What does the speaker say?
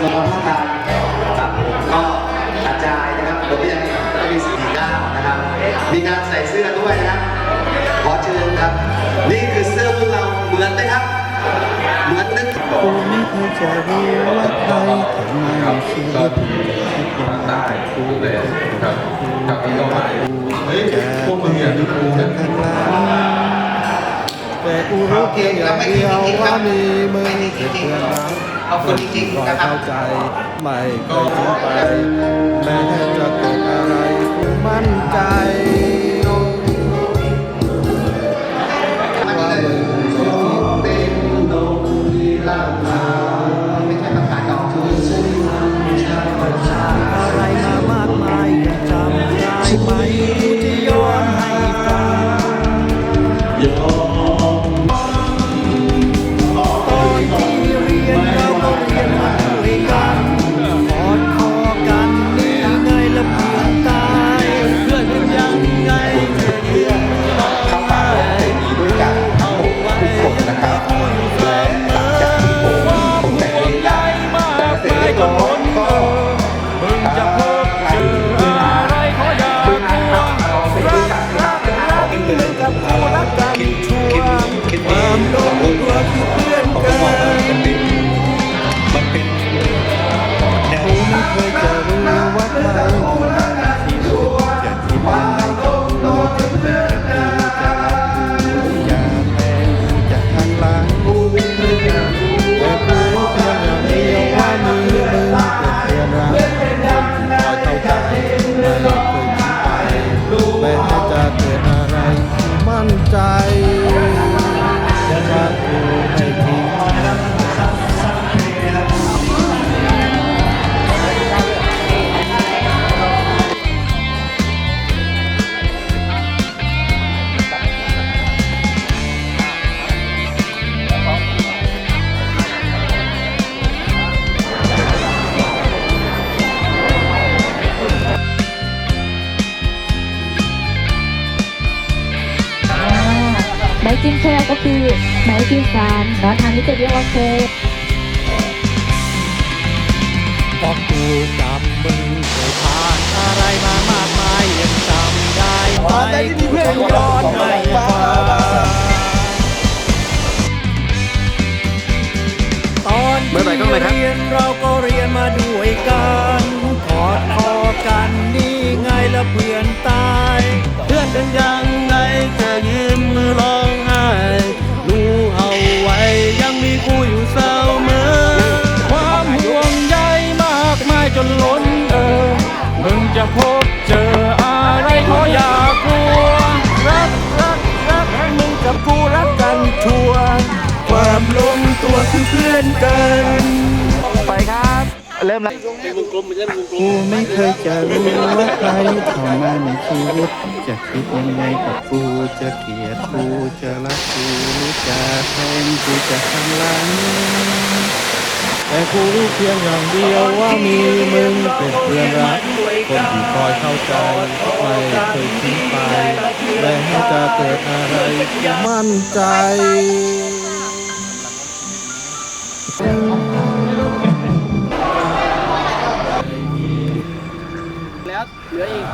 แล้วก็ถ้าการตัดผมก็กระจายนะครับผมก็ยังไม่มีสีก้าวนะครับ มีการใส่เสื้อด้วยนะขอเชิญครับ นี่คือเสื้อพวกเราเหมือนไหมครับ เหมือนนึกผมไม่เคยจะรู้ว่าใครทำไมชีวิตผมตายกูเลยครับกับพี่ก็มาเฮ้ยพวกมึงเนี่ยกูนะแต่กูรู้เพียงอย่างเดียวว่ามีมือเป็นเพื่อนรัก ขอบคุณจริงๆนะครับเข้าใจไม่เคยทิ้งไปแม้จะ จิ้มแค่ก็คือไม้จิ้มฟันเนาะทางนี้จะเรียกว่าเคยก็กูกับมึงเคยผ่านอะไรมามากมายยังจำได้ไหมกูจะย้อนให้ฟังตอนที่เรียนเราก็เรียนมาด้วยกัน พบเจออะไรขออย่ากลัว รักรักรักมึงกับกูรักกันชัวร์ความลงตัวคือเพื่อนกัน ไปครับ เริ่มแล้วกูไม่เคยจะรู้ว่าใครเข้ามาในชีวิต จะคิดยังไงกับกูจะเกลียดกูจะรักกูหรือจะแทงกูจะทำลังแต่ กูรู้เพียงอย่างเดียวว่ามีมึงเป็นเพื่อนรักคนที่คอยเข้าใจไม่เคยทิ้งไปแม้จะเกิดอะไรมั่นใจแล้วเหลืออีก